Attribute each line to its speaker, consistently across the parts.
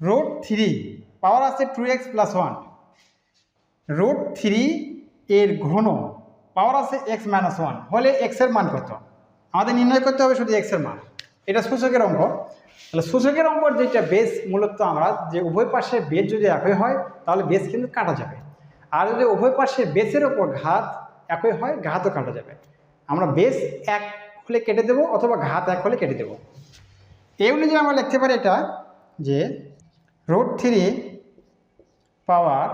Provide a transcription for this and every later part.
Speaker 1: Root three power আছে two x plus one root three এর ঘন পাওয়ার আছে এক্স মাইনাস ওয়ান হলে এক্সের মান কত? আমাদের নির্ণয় করতে হবে শুধু এক্সের মান। এটা সূচকের অঙ্ক। তাহলে সূচকের অঙ্কর যেটা বেস মূলত আমরা যে উভয় পাশে বেস যদি একই হয়, তাহলে বেস কিন্তু কাটা যাবে। আর যদি উভয় পাশে বেসের ওপর ঘাত একই হয়, ঘাতও কাটা যাবে। আমরা বেস এক হলে কেটে দেবো অথবা ঘাত এক হলে কেটে দেবো। এই অনুযায়ী আমরা লিখতে পারি এটা যে root three power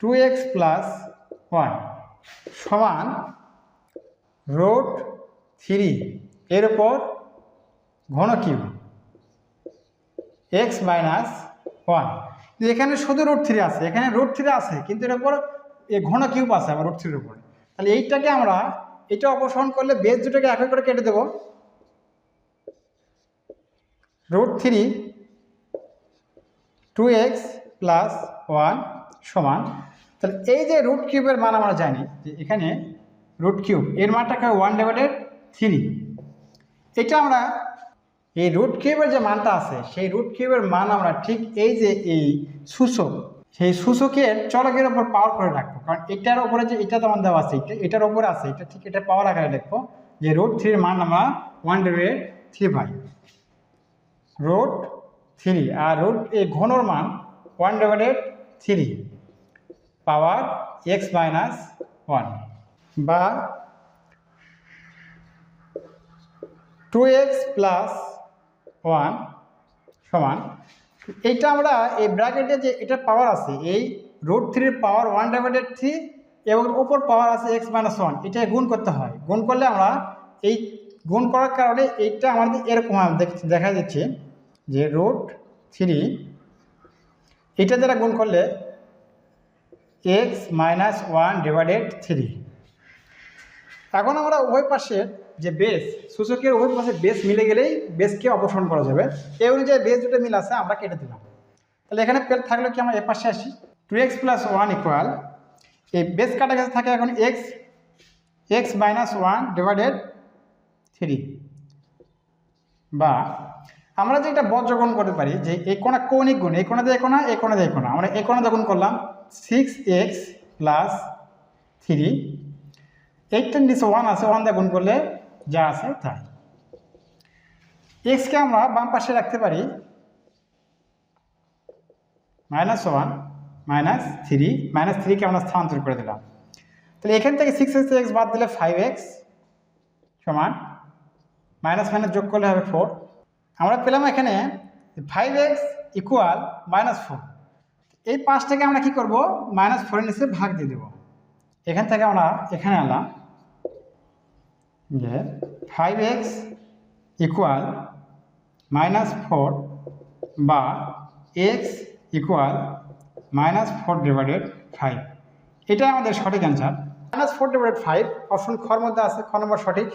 Speaker 1: two x plus one সমান রুট থ্রি এর ওপর ঘন কিউব এক্স মাইনাস ওয়ান। এখানে শুধু রুট থ্রি আছে, এখানে রুট থ্রি আছে, কিন্তু এর উপর এ ঘন কিউব আছে আমার রুট থ্রির উপরে। তাহলে এইটাকে আমরা এটা অপসারণ করলে বেস দুটোকে এক করে কেটে দেবো। Root three two x plus one সমান, তাহলে এই যে রুট কিউবের মান আমরা জানি যে এখানে রুট কিউব এর মানটাকে ওয়ান ডিভাইডেড থ্রি এটা আমরা এই রুট কিউবের যে মানটা আছে, সেই রুট কিউবের মান আমরা ঠিক এই যে এই সূচক, সেই সূচকের চলকের ওপর পাওয়ার করে রাখব। কারণ এটার ওপরে যে এটা তেমন দেওয়া আছে, এটা এটার ওপরে আছে, এটা ঠিক এটা পাওয়ার আকারে লিখব যে রুট থ্রির মান আমরা ওয়ান ডিভাইডেড থ্রি পাই রুট থ্রি আর রুট এই ঘনর মান one divided three power x minus one বা টু এক্স প্লাস ওয়ান সমান। এইটা আমরা এই ব্র্যাকেটে যে এটা পাওয়ার আছে, এই রুট থ্রির পাওয়ার ওয়ান ডিভাইডেড থ্রি এবং উপর পাওয়ার আছে এক্স মাইনাস ওয়ান এটা গুণ করতে হয়। গুণ করলে আমরা এই, গুণ করার কারণে এইটা আমাদের এরকম দেখা যাচ্ছে। যে রুট থ্রি এটা দ্বারা গুণ করলে x minus one divided three এখন আমরা উভয় পাশে যে বেস সূচকের উভয় পাশে বেস মিলে গেলেই বেসকে অপসারণ করা যাবে। এই অনুযায়ী বেস দুটো মিল আছে, আমরা কেটে দিলাম। তাহলে এখানে পেল থাকলে কি আমরা এ পাশে আসি? Two x plus one equal এই বেস কাটা গেছে, থাকে এখন x x minus one divided three বা আমরা যেটা বজ্রগণ করতে পারি, যে এই কোণা কৌণিক গুণ এই কোণা দিয়ে কোণা এই কোণা দিয়ে কোণা, আমরা এই কোণা যখন করলাম সিক্স এক্স প্লাস থ্রি এইটার নিচে ওয়ান আছে ওয়ান দিয়ে গুণ করলে যা আছে তাই। এক্সকে আমরা বাম পাশে রাখতে পারি minus one minus three minus থ্রিকে আমরা স্থানান্তর করে দিলাম। তাহলে এখান থেকে সিক্স এক্স এক্স বাদ দিলে ফাইভ এক্স সমান মাইনাস মাইনাস যোগ করলে হবে ফোর আমরা পেলাম এখানে five x equal minus four এই পাঁচটাকে আমরা কি করব? মাইনাস ফোরের নিচে ভাগ দিয়ে দেবো। এখান থেকে আমরা এখানে আনলাম যে five x equal minus four বা x equal minus four divided five এটাই আমাদের সঠিক answer minus four divided five option খর মধ্যে আছে, খ নম্বর সঠিক।